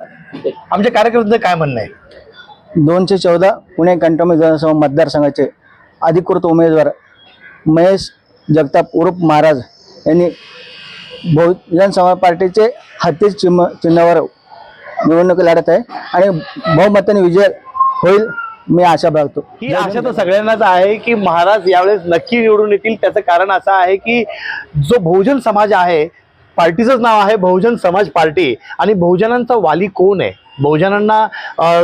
आमच्या कार्यकर्त्यांचं काय म्हणणं आहे? दोनशे चौदा पुणे कंटोन्मेंट विधानसभा मतदारसंघाचे अधिकृत उमेदवार महेश जगताप उर्फ महाराज यांनी बहुजन समाज पार्टीचे हत्ती चिन्ह चिन्हावर निवडणूक लढत आहे आणि बहुमताने विजय होईल मी आशा बाळगतो. ही आशा तर सगळ्यांनाच आहे की महाराज यावेळेस नक्की निवडून येतील. त्याचं कारण असं आहे की जो बहुजन समाज आहे पार्टीचंच नाव आहे बहुजन समाज पार्टी. आणि बहुजनांचा वाली कोण आहे? बहुजनांना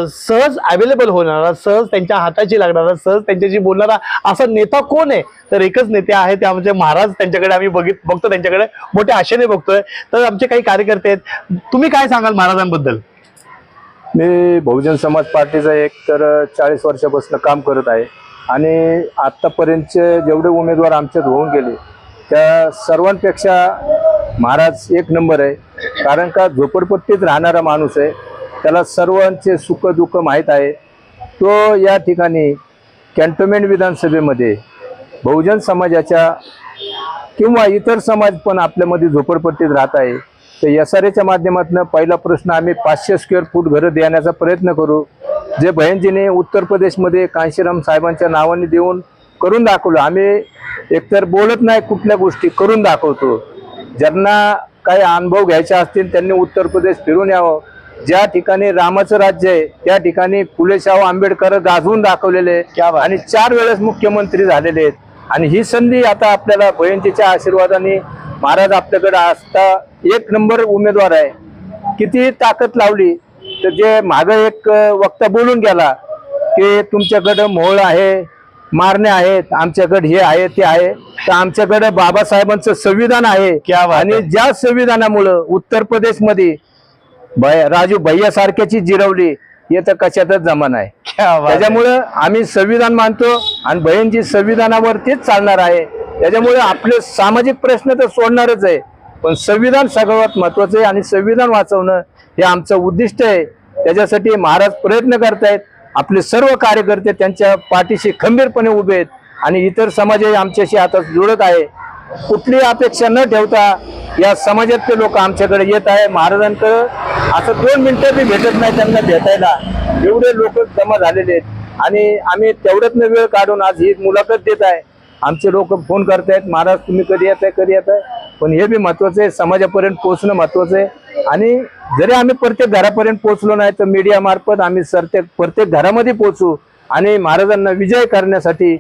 सहज अवेलेबल होणारा सहज त्यांच्या हाताची लागणारा सहज त्यांच्याशी बोलणारा असा नेता कोण आहे? तर एकच नेते आहे ते आमचे महाराज त्यांच्याकडे आम्ही बघित बघतो त्यांच्याकडे. मोठ्या आशेने बघतोय. तर आमचे काही कार्यकर्ते आहेत. तुम्ही काय सांगाल महाराजांबद्दल? मी बहुजन समाज पार्टीचं एक तर चाळीस वर्षापासून काम करत आहे. आणि आत्तापर्यंतचे जेवढे उमेदवार आमच्यात होऊन गेले त्या सर्वांपेक्षा महाराज एक नंबर आहे. कारण का झोपडपट्टीत राहणारा माणूस आहे. त्याला सर्वांचे सुख दुःख माहीत आहे. तो या ठिकाणी कॅन्टोन्मेंट विधानसभेमध्ये बहुजन समाजाच्या किंवा इतर समाज पण आपल्यामध्ये झोपडपट्टीत राहत आहे. तर एस आर एच्या माध्यमातून पहिला प्रश्न आम्ही पाचशे स्क्वेअर फूट घरं देण्याचा प्रयत्न करू. जे बहिणजीने उत्तर प्रदेशमध्ये कांशीराम साहेबांच्या नावाने देऊन करून दाखवलं. आम्ही एकतर बोलत नाही कुठल्या गोष्टी करून दाखवतो. ज्यांना काही अनुभव घ्यायचे असतील त्यांनी उत्तर प्रदेश फिरून यावं. ज्या ठिकाणी रामाचं राज्य आहे त्या ठिकाणी फुले शाहू आंबेडकर गाजवून दाखवलेले आणि चार वेळेस मुख्यमंत्री झालेले आहेत. आणि ही संधी आता आपल्याला बहिणीच्या आशीर्वादाने महाराज आपल्याकडे असता एक नंबर उमेदवार आहे. किती ताकद लावली तर जे माग एक वक्ता बोलून गेला की तुमच्याकडं मोहळ आहे मारणे आहेत आमच्याकडे हे आहे ते आहे. तर आमच्याकडे बाबासाहेबांचं संविधान आहे. आणि. ज्या संविधानामुळं उत्तर प्रदेशमध्ये भय राजू भैया सारख्याची जिरवली हे तर कशातच जमान आहे. त्याच्यामुळं आम्ही संविधान मानतो आणि बहीणजी संविधानावरतीच चालणार आहे. त्याच्यामुळे आपले सामाजिक प्रश्न तर सोडणारच आहे. पण संविधान सगळ्यात महत्वाचं आहे आणि संविधान वाचवणं हे आमचं उद्दिष्ट आहे. त्याच्यासाठी महाराज प्रयत्न करतायत. आपले सर्व कार्यकर्ते त्यांच्या पाठीशी खंबीरपणे उभे आहेत आणि इतर समाजही आमच्याशी आता जुळत आहे. कुठली अपेक्षा न ठेवता या समाजातले लोक आमच्याकडे येत आहे. महाराजांकडं असं दोन मिनटं बी भेटत नाही त्यांना भेटायला. एवढे लोक जमा झालेले आहेत. आणि आम्ही तेवढ्यातनं वेळ काढून आज ही मुलाखत देत आहे. आमचे लोक फोन करतायत महाराज तुम्ही कधी येत आहे कधी येत आहे पण हे बी महत्वाचं आहे समाजापर्यंत पोहोचणं महत्वाचं आहे. आणि जरी आम्ही प्रत्येक घरापर्यंत पोहोचलो नाही तर मीडिया मार्फत आम्ही प्रत्येक प्रत्येक घरामध्ये पोहोचू आणि महाराजांना विजय करण्यासाठी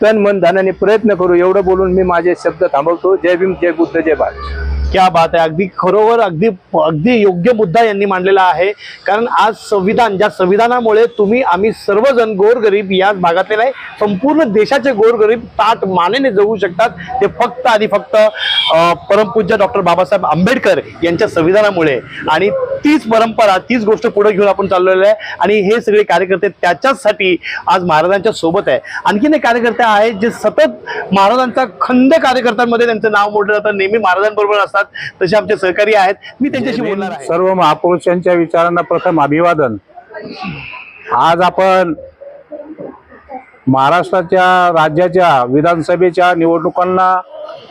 तन मन धनाने प्रयत्न करू. एवढं बोलून मी माझे शब्द थांबवतो. जय भीम जय बुद्ध जय भारत. क्या बात आहे अगदी खरोखर अगदी अगदी योग्य मुद्दा यांनी मांडलेला आहे. कारण आज संविधान ज्या संविधानामुळे तुम्ही आम्ही सर्वजण गोरगरीब याच भागातले नाही संपूर्ण देशाचे गोरगरीब ताट मानेने जगू शकतात. ते फक्त आणि फक्त परमपूज्य डॉक्टर बाबासाहेब आंबेडकर यांच्या संविधानामुळे. आणि तीच परंपरा तीच गोष्ट पुढे घेऊन आपण चाललेलो आहे. आणि हे सगळे कार्यकर्ते त्याच्याचसाठी आज महाराजांच्या सोबत आहे. आणखीन एक कार्यकर्ते आहेत जे सतत महाराजांचा खंद कार्यकर्त्यांमध्ये त्यांचं नाव मोडलं जातं. नेहमी महाराजांबरोबर असतात. तसे आमचे सहकारी आहेत. मी त्यांच्याशी बोलणार आहे. सर्व महापुरुषांच्या विचारांना प्रथम अभिवादन. आज आपण महाराष्ट्राच्या राज्याच्या विधानसभेच्या निवडणुकांना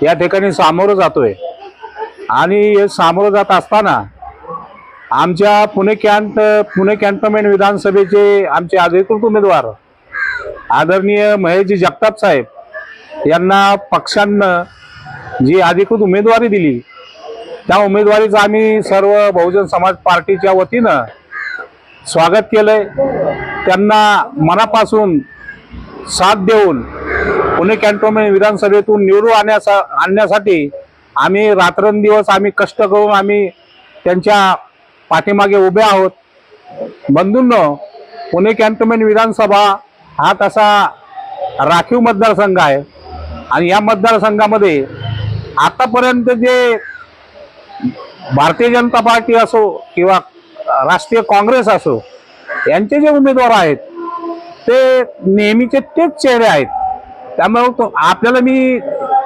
या ठिकाणी सामोरं जातोय. आणि हे सामोरं जात असताना आमच्या पुणे कॅन्ट पुणे कॅन्टोन्मेंट विधानसभेचे आमचे अधिकृत उमेदवार आदरणीय महेशजी जगताप साहेब यांना पक्षानं जी अधिकृत उमेदवारी दिली त्या उमेदवारीचं आम्ही सर्व बहुजन समाज पार्टीच्या वतीनं स्वागत केलंय. त्यांना मनापासून साथ देऊन पुणे कॅन्टोन्मेंट विधानसभेतून निवडून आणण्यासा आणण्यासाठी आम्ही रात्रंदिवस आम्ही कष्ट करून आम्ही त्यांच्या पाठीमागे उभे आहोत. बंधूंनो पुणे कॅन्टोन्मेंट विधानसभा हा तसा राखीव मतदारसंघ आहे. आणि या मतदारसंघामध्ये आतापर्यंत जे भारतीय जनता पार्टी असो किंवा राष्ट्रीय काँग्रेस असो यांचे जे उमेदवार आहेत ते नेहमीचे तेच चेहरे आहेत. त्यामुळे तो आपल्याला मी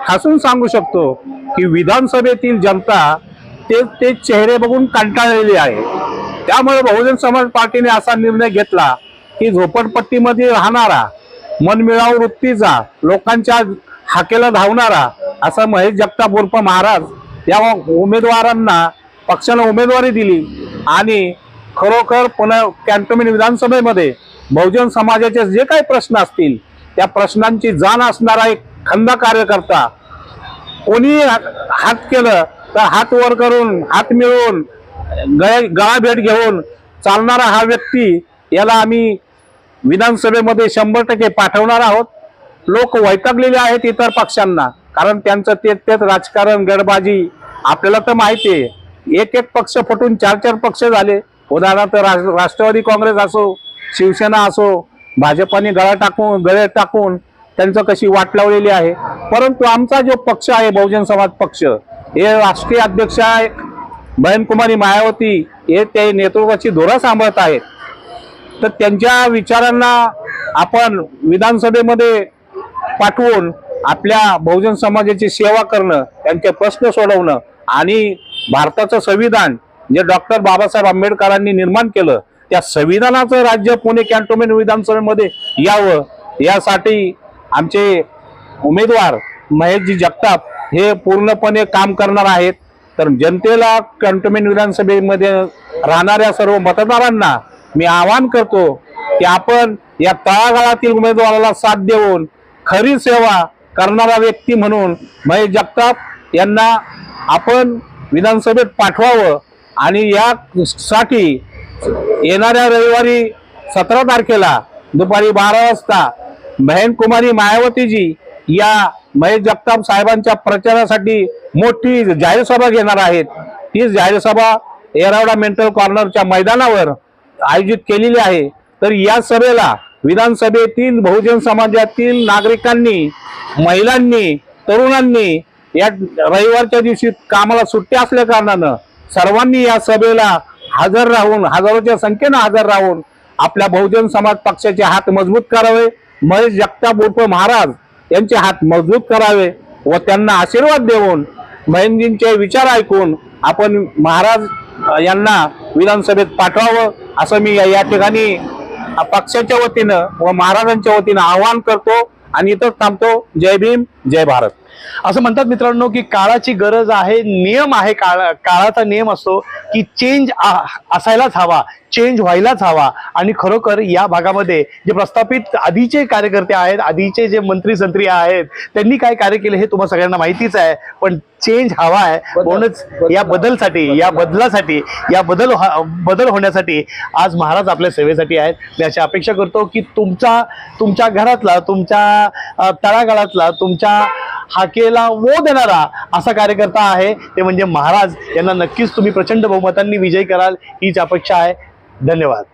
ठासून सांगू शकतो की विधानसभेतील जनता ते ते चेहरे बघून कंटाळलेली आहे. त्यामुळे बहुजन समाज पार्टीने असा निर्णय घेतला की झोपडपट्टीमध्ये राहणारा मनमिळाव वृत्तीचा लोकांच्या हाकेला धावणारा असा महेश जगताप उर्फ महाराज त्या उमेदवारांना पक्षानं उमेदवारी दिली आणि खरोखर पुन कॅन्टोमेंट विधानसभेमध्ये बहुजन समाजाचे जे काही प्रश्न असतील त्या प्रश्नांची जाण असणारा एक खंदा कार्यकर्ता कोणी हात केलं तर हात वर करून हात मिळवून गळा भेट घेऊन चालणारा हा व्यक्ती याला आम्ही विधानसभेमध्ये शंभर टक्के पाठवणार आहोत. लोक वैतागलेले आहेत इतर पक्षांना. कारण त्यांचं तेच तेच राजकारण गडबाजी आपल्याला तर माहिती आहे. एक एक पक्ष फुटून चार चार पक्ष झाले. उदाहरणार्थ राष्ट्र- राष्ट्रवादी काँग्रेस असो शिवसेना असो भाजपाने गळा टाकून गळे टाकून त्यांचं कशी वाट लावलेली आहे. परंतु आमचा जो पक्ष आहे बहुजन समाज पक्ष हे राष्ट्रीय अध्यक्ष आहे बहनकुमारी मायावती हे ते नेतृत्वाची धोरा सांभाळत आहेत. तर त्यांच्या विचारांना आपण विधानसभेमध्ये पाठवून आपल्या बहुजन समाजाची सेवा करणं त्यांचे प्रश्न सोडवणं आणि भारताचं संविधान जे डॉक्टर बाबासाहेब आंबेडकरांनी निर्माण केलं त्या संविधानाचं राज्य पुणे कॅन्टोन्मेंट विधानसभेमध्ये यावं यासाठी आमचे उमेदवार महेशजी जगताप हे पूर्णपणे काम करणार आहेत. तर जनतेला कॅन्टोन्मेंट विधानसभेमध्ये राहणाऱ्या सर्व मतदारांना मी आवाहन करतो की आपण या तळागाळातील उमेदवाराला साथ देऊन खरी सेवा करणारा व्यक्ती म्हणून महेश जगताप यांना आपण विधानसभेत पाठवावं आणि यासाठी येणाऱ्या रविवारी सतरा तारखेला दुपारी बारा वाजता बहन कुमारी मायावतीजी या महेश जगताप साहेबांच्या प्रचारासाठी मोठी जाहीर सभा घेणार आहेत. ती जाहीर सभा येरावडा मेंटल कॉर्नरच्या मैदानावर आयोजित केलेली आहे. तर या सभेला विधानसभेतील बहुजन समाजातील नागरिकांनी महिलांनी तरुणांनी या रविवारच्या दिवशी कामाला सुट्टी असल्या कारणानं सर्वांनी या सभेला हजर राहून हजारोच्या संख्येनं हजर राहून आपल्या बहुजन समाज पक्षाचे हात मजबूत करावे. महेश जगताप उर्फ महाराज यांचे हात मजबूत करावे व त्यांना आशीर्वाद देऊन महेंदींचे विचार ऐकून आपण महाराज यांना विधानसभेत पाठवावं असं मी या- या ठिकाणी पक्षाच्या वतीनं व महाराजांच्या वतीनं आवाहन करतो आणि इथं थांबतो. जय भीम जय भारत. असं म्हणतात मित्रांनो की काळाची गरज आहे नियम आहे काळा काळाचा नियम असतो की चेंज असायलाच हवा. चेंज व्हायलाच हवा. आणि खरोखर या भागामध्ये जे प्रस्थापित आधीचे कार्यकर्ते आहेत आधीचे जे मंत्री संत्री आहेत त्यांनी काय कार्य केले हे तुम्हाला सगळ्यांना माहितीच आहे. पण चेंज हवा आहे. म्हणूनच या बदलसाठी या बदलासाठी या बदल व्हा- बदल होण्यासाठी आज महाराज आपल्या सेवेसाठी आहेत. मी अशी अपेक्षा करतो की तुमचा तुमच्या घरातला तुमच्या तळागाळातला तुमच्या हाकेला वो देणारा असा कार्यकर्ता आहे. ते म्हणजे महाराज. यांना नक्कीच तुम्ही प्रचंड बहुमतांनी विजयी कराल हीच अपेक्षा आहे. धन्यवाद.